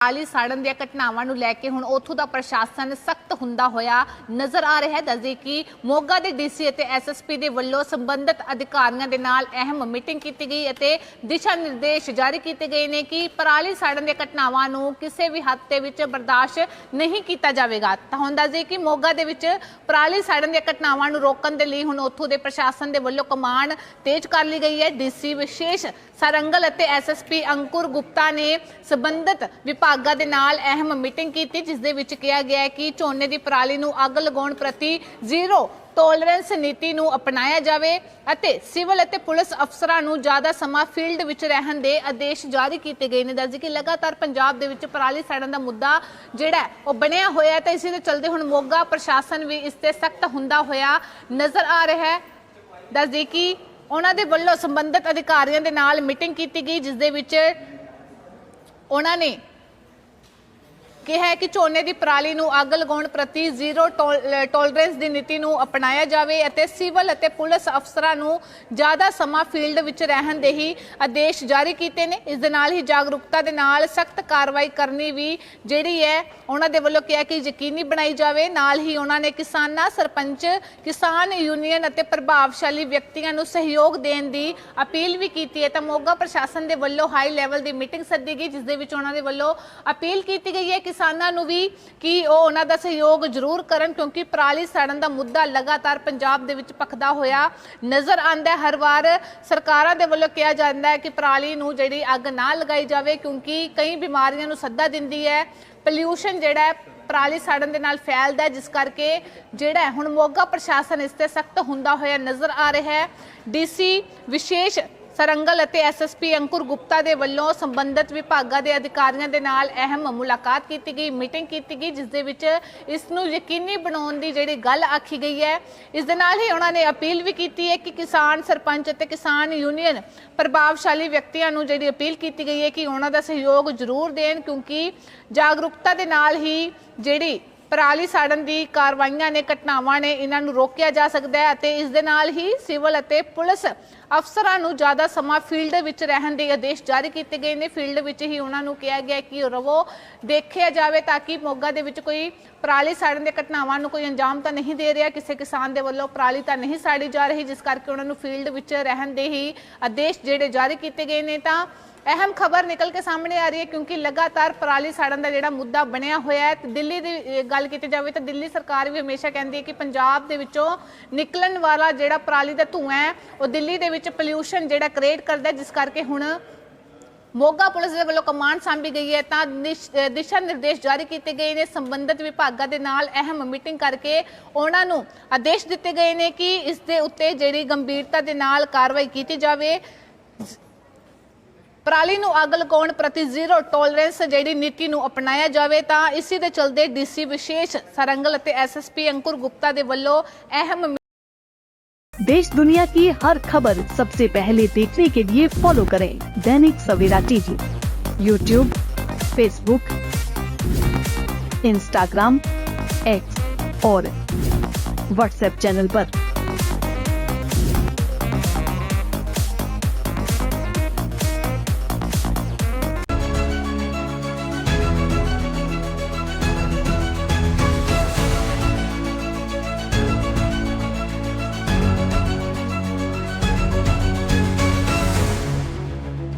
ਪਰਾਲੀ ਸਾੜਨ ਦੀਆਂ ਘਟਨਾਵਾਂ ਨੂੰ ਲੈ ਕੇ ਹੁਣ ਉੱਥੋਂ ਦਾ ਪ੍ਰਸ਼ਾਸਨ ਸਖਤ ਹੁੰਦਾ ਹੋਇਆ ਨਜ਼ਰ ਆ ਰਿਹਾ ਹੈ। ਦੱਸਦੇ ਕਿ ਮੋਗਾ ਦੇ ਡੀਸੀ ਅਤੇ ਐਸਐਸਪੀ ਦੇ ਵੱਲੋਂ ਸੰਬੰਧਿਤ ਅਧਿਕਾਰੀਆਂ ਦੇ ਨਾਲ ਅਹਿਮ ਮੀਟਿੰਗ ਕੀਤੀ ਗਈ ਅਤੇ ਦਿਸ਼ਾ ਨਿਰਦੇਸ਼ ਜਾਰੀ ਕੀਤੇ ਗਏ ਨੇ ਕਿ ਪਰਾਲੀ ਸਾੜਨ ਦੀਆਂ ਘਟਨਾਵਾਂ ਨੂੰ ਕਿਸੇ ਵੀ ਹੱਦ ਦੇ ਵਿੱਚ ਬਰਦਾਸ਼ਤ ਨਹੀਂ ਕੀਤਾ ਜਾਵੇਗਾ। ਤਾਂ ਹੁਣ ਦੱਸਦੇ ਕਿ ਮੋਗਾ ਦੇ ਵਿੱਚ ਪਰਾਲੀ ਸਾੜਨ ਦੀਆਂ ਘਟਨਾਵਾਂ ਨੂੰ ਰੋਕਣ ਦੇ ਲਈ ਹੁਣ ਉੱਥੋਂ ਦੇ ਪ੍ਰਸ਼ਾਸਨ ਦੇ ਵੱਲੋਂ ਕਮਾਂਡ ਤੇਜ਼ ਕਰ ਲਈ ਗਈ ਹੈ। ਡੀਸੀ ਵਿਸ਼ੇਸ਼ ਸਰੰਗਲ ਅਤੇ ਐਸਐਸਪੀ ਅੰਕੁਰ ਗੁਪਤਾ ਨੇ ਸੰਬੰਧਿਤ ਵਿਭਾਗਾਂ ਦੇ ਨਾਲ ਅਹਿਮ ਮੀਟਿੰਗ ਕੀਤੀ, ਜਿਸ ਦੇ ਵਿੱਚ ਕਿਹਾ ਗਿਆ ਹੈ ਕਿ ਝੋਨੇ ਦੀ ਪਰਾਲੀ ਨੂੰ ਅੱਗ ਲਗਾਉਣ ਪ੍ਰਤੀ ਜ਼ੀਰੋ ਟੋਲਰੈਂਸ ਨੀਤੀ ਨੂੰ ਅਪਣਾਇਆ ਜਾਵੇ ਅਤੇ ਸਿਵਲ ਅਤੇ ਪੁਲਿਸ ਅਫਸਰਾਂ ਨੂੰ ਜ਼ਿਆਦਾ ਸਮਾਂ ਫੀਲਡ ਵਿੱਚ ਰਹਿਣ ਦੇ ਆਦੇਸ਼ ਜਾਰੀ ਕੀਤੇ ਗਏ ਨੇ। ਦੱਸਦੇ ਕਿ ਲਗਾਤਾਰ ਪੰਜਾਬ ਦੇ ਵਿੱਚ ਪਰਾਲੀ ਸਾੜਨ ਦਾ ਮੁੱਦਾ ਜਿਹੜਾ ਉਹ ਬਣਿਆ ਹੋਇਆ ਹੈ ਤੇ ਇਸੇ ਦੇ ਚਲਦੇ ਹੁਣ ਮੋਗਾ ਪ੍ਰਸ਼ਾਸਨ ਵੀ ਇਸ ਤੇ ਸਖਤ ਹੁੰਦਾ ਹੋਇਆ ਨਜ਼ਰ ਆ ਰਿਹਾ ਹੈ। ਦੱਸਦੇ ਕਿ ਉਹਨਾਂ ਦੇ ਵੱਲੋਂ ਸੰਬੰਧਿਤ ਅਧਿਕਾਰੀਆਂ ਦੇ ਨਾਲ ਮੀਟਿੰਗ ਕੀਤੀ ਗਈ, ਜਿਸ ਦੇ ਵਿੱਚ ਉਹਨਾਂ ਨੇ ਕਿਹਾ ਕਿ ਝੋਨੇ ਦੀ ਪਰਾਲੀ ਨੂੰ ਅੱਗ ਲਗਾਉਣ ਪ੍ਰਤੀ ਜ਼ੀਰੋ ਟੋਲਰੈਂਸ ਦੀ ਨੀਤੀ ਨੂੰ ਅਪਣਾਇਆ ਜਾਵੇ ਅਤੇ ਸਿਵਲ ਅਤੇ ਪੁਲਿਸ ਅਫਸਰਾਂ ਨੂੰ ਜ਼ਿਆਦਾ ਸਮਾਂ ਫੀਲਡ ਵਿੱਚ ਰਹਿਣ ਦੇ ਹੀ ਆਦੇਸ਼ ਜਾਰੀ ਕੀਤੇ ਨੇ। ਇਸ ਦੇ ਨਾਲ ਹੀ ਜਾਗਰੂਕਤਾ ਦੇ ਨਾਲ ਸਖਤ ਕਾਰਵਾਈ ਕਰਨੀ ਵੀ ਜਿਹੜੀ ਹੈ, ਉਹਨਾਂ ਦੇ ਵੱਲੋਂ ਕਿਹਾ ਕਿ ਯਕੀਨੀ ਬਣਾਈ ਜਾਵੇ। ਨਾਲ ਹੀ ਉਹਨਾਂ ਨੇ ਕਿਸਾਨਾਂ, ਸਰਪੰਚ, ਕਿਸਾਨ ਯੂਨੀਅਨ ਅਤੇ ਪ੍ਰਭਾਵਸ਼ਾਲੀ ਵਿਅਕਤੀਆਂ ਨੂੰ ਸਹਿਯੋਗ ਦੇਣ ਦੀ ਅਪੀਲ ਵੀ ਕੀਤੀ ਹੈ। ਤਾਂ ਮੋਗਾ ਪ੍ਰਸ਼ਾਸਨ ਦੇ ਵੱਲੋਂ ਹਾਈ ਲੈਵਲ ਦੀ ਮੀਟਿੰਗ ਸੱਦੀ ਗਈ, ਜਿਸ ਦੇ ਵਿੱਚ ਉਹਨਾਂ ਦੇ ਵੱਲੋਂ ਅਪੀਲ ਕੀਤੀ ਗਈ ਹੈ ਕਿ ਕਿਸਾਨਾਂ ਨੂੰ ਵੀ ਕਿ ਉਹ ਉਹਨਾਂ ਦਾ ਸਹਿਯੋਗ ਜ਼ਰੂਰ ਕਰਨ ਕਿਉਂਕਿ ਪਰਾਲੀ ਸਾੜਨ ਦਾ ਮੁੱਦਾ ਲਗਾਤਾਰ ਪੰਜਾਬ ਦੇ ਵਿੱਚ ਪਖਦਾ ਹੋਇਆ ਨਜ਼ਰ ਆਉਂਦਾ ਹਰ ਵਾਰ ਸਰਕਾਰਾਂ ਦੇ ਵੱਲੋਂ ਕਿਹਾ ਜਾਂਦਾ ਹੈ ਕਿ ਪਰਾਲੀ ਨੂੰ ਜਿਹੜੀ ਅੱਗ ਨਾ ਲਗਾਈ ਜਾਵੇ ਕਿਉਂਕਿ ਕਈ ਬਿਮਾਰੀਆਂ ਨੂੰ ਸੱਦਾ ਦਿੰਦੀ ਹੈ। ਪੋਲਿਊਸ਼ਨ ਜਿਹੜਾ ਹੈ ਪਰਾਲੀ ਸਾੜਨ ਦੇ ਨਾਲ ਫੈਲਦਾ ਹੈ, ਜਿਸ ਕਰਕੇ ਜਿਹੜਾ ਹੁਣ ਮੋਗਾ ਪ੍ਰਸ਼ਾਸਨ ਇਸ ਤੇ ਸਖਤ ਹੁੰਦਾ ਹੋਇਆ ਨਜ਼ਰ ਆ ਰਿਹਾ ਹੈ। ਡੀਸੀ ਵਿਸ਼ੇਸ਼ ਸਰੰਗਲ ਅਤੇ ਐਸਐਸਪੀ ਅੰਕੁਰ ਗੁਪਤਾ ਦੇ ਵੱਲੋਂ ਸੰਬੰਧਿਤ ਵਿਭਾਗਾਂ ਦੇ ਅਧਿਕਾਰੀਆਂ ਦੇ ਨਾਲ ਅਹਿਮ ਮੁਲਾਕਾਤ ਕੀਤੀ ਗਈ, ਮੀਟਿੰਗ ਕੀਤੀ ਗਈ, ਜਿਸ ਦੇ ਵਿੱਚ ਇਸ ਨੂੰ ਯਕੀਨੀ ਬਣਾਉਣ ਦੀ ਜਿਹੜੀ ਗੱਲ ਆਖੀ ਗਈ ਹੈ। ਇਸ ਦੇ ਨਾਲ ਹੀ ਉਹਨਾਂ ਨੇ ਅਪੀਲ ਵੀ ਕੀਤੀ ਹੈ ਕਿ ਕਿਸਾਨ ਸਰਪੰਚ ਅਤੇ ਕਿਸਾਨ ਯੂਨੀਅਨ ਪ੍ਰਭਾਵਸ਼ਾਲੀ ਵਿਅਕਤੀਆਂ ਨੂੰ ਜਿਹੜੀ ਅਪੀਲ ਕੀਤੀ ਗਈ ਹੈ ਕਿ ਉਹਨਾਂ ਦਾ ਸਹਿਯੋਗ ਜ਼ਰੂਰ ਦੇਣ, ਕਿਉਂਕਿ ਜਾਗਰੂਕਤਾ ਦੇ ਨਾਲ ਹੀ ਜਿਹੜੀ ਪਰਾਲੀ ਸਾੜਨ ਦੀ ਕਾਰਵਾਈਆਂ ਨੇ, ਘਟਨਾਵਾਂ ਨੇ ਇਹਨਾਂ ਨੂੰ ਰੋਕਿਆ ਜਾ ਸਕਦਾ ਹੈ ਅਤੇ ਇਸ ਦੇ ਨਾਲ ਹੀ ਸਿਵਲ ਅਤੇ ਪੁਲਿਸ ਅਫਸਰਾਂ ਨੂੰ ਜ਼ਿਆਦਾ ਸਮਾਂ ਫੀਲਡ ਵਿੱਚ ਰਹਿਣ ਦੇ ਆਦੇਸ਼ ਜਾਰੀ ਕੀਤੇ ਗਏ ਨੇ। ਫੀਲਡ ਵਿੱਚ ਹੀ ਉਹਨਾਂ ਨੂੰ ਕਿਹਾ ਗਿਆ ਕਿ ਰਵੋ ਦੇਖਿਆ ਜਾਵੇ ਤਾਂ ਕਿ ਮੋਗਾ ਦੇ ਵਿੱਚ ਕੋਈ ਪਰਾਲੀ ਸਾੜਨ ਦੇ ਘਟਨਾਵਾਂ ਨੂੰ ਕੋਈ ਅੰਜਾਮ ਤਾਂ ਨਹੀਂ ਦੇ ਰਿਹਾ। ਕਿਸੇ ਕਿਸਾਨ ਦੇ ਵੱਲੋਂ ਪਰਾਲੀ ਤਾਂ ਨਹੀਂ ਸਾੜੀ ਜਾ ਰਹੀ, ਜਿਸ ਕਰਕੇ ਉਹਨਾਂ ਨੂੰ ਫੀਲਡ ਵਿੱਚ ਰਹਿਣ ਦੇ ਹੀ ਆਦੇਸ਼ ਜਿਹੜੇ ਜਾਰੀ ਕੀਤੇ ਗਏ ਨੇ। ਤਾਂ ਅਹਿਮ ਖਬਰ ਨਿਕਲ ਕੇ ਸਾਹਮਣੇ ਆ ਰਹੀ ਹੈ ਕਿਉਂਕਿ ਲਗਾਤਾਰ ਪਰਾਲੀ ਸਾੜਨ ਦਾ ਜਿਹੜਾ ਮੁੱਦਾ ਬਣਿਆ ਹੋਇਆ ਹੈ, ਤੇ ਦਿੱਲੀ ਦੀ ਗੱਲ ਕੀਤੀ ਜਾਵੇ ਤਾਂ ਦਿੱਲੀ ਸਰਕਾਰ ਵੀ ਹਮੇਸ਼ਾ ਕਹਿੰਦੀ ਹੈ ਕਿ ਪੰਜਾਬ ਦੇ ਵਿੱਚੋਂ ਨਿਕਲਣ ਵਾਲਾ ਜਿਹੜਾ ਪਰਾਲੀ ਦਾ ਧੂਆਂ ਹੈ, ਉਹ ਦਿੱਲੀ ਦੇ ਵਿੱਚ ਪੋਲਿਊਸ਼ਨ ਜਿਹੜਾ ਕ੍ਰੀਏਟ ਕਰਦਾ ਜਿਸ ਕਰਕੇ ਹੁਣ ਮੋਗਾ ਪੁਲਿਸ ਦੇ ਵੱਲੋਂ ਕਮਾਂਡ ਸਾਂਭੀ ਗਈ ਹੈ। ਤਾਂ ਨਿਸ਼- ਦਿਸ਼ਾ ਨਿਰਦੇਸ਼ ਜਾਰੀ ਕੀਤੇ ਗਏ ਨੇ। ਸੰਬੰਧਿਤ ਵਿਭਾਗਾਂ ਦੇ ਨਾਲ ਅਹਿਮ ਮੀਟਿੰਗ ਕਰਕੇ ਉਹਨਾਂ ਨੂੰ ਆਦੇਸ਼ ਦਿੱਤੇ ਗਏ ਨੇ ਕਿ ਇਸ ਦੇ ਉੱਤੇ ਜਿਹੜੀ ਗੰਭੀਰਤਾ ਦੇ ਨਾਲ ਕਾਰਵਾਈ ਕੀਤੀ ਜਾਵੇ। ਪਰਾਲੀ ਨੂੰ ਅੱਗ ਲਗਾਉਣ ਪ੍ਰਤੀ ਜ਼ੀਰੋ ਟੋਲਰੈਂਸ ਜਿਹੜੀ ਨੀਤੀ ਨੂੰ ਅਪਣਾਇਆ ਜਾਵੇ ਤਾਂ ਇਸੇ ਦੇ ਚਲਦੇ ਡੀਸੀ ਵਿਸ਼ੇਸ਼ ਸਰੰਗਲ ਅਤੇ ਐਸਐਸਪੀ ਅੰਕੁਰ ਗੁਪਤਾ ਦੇ ਵੱਲੋਂ ਅਹਿਮ देश दुनिया की हर खबर सबसे पहले देखने के लिए फॉलो करें Dainik Savera TV YouTube Facebook Instagram X और व्हाट्सएप चैनल पर।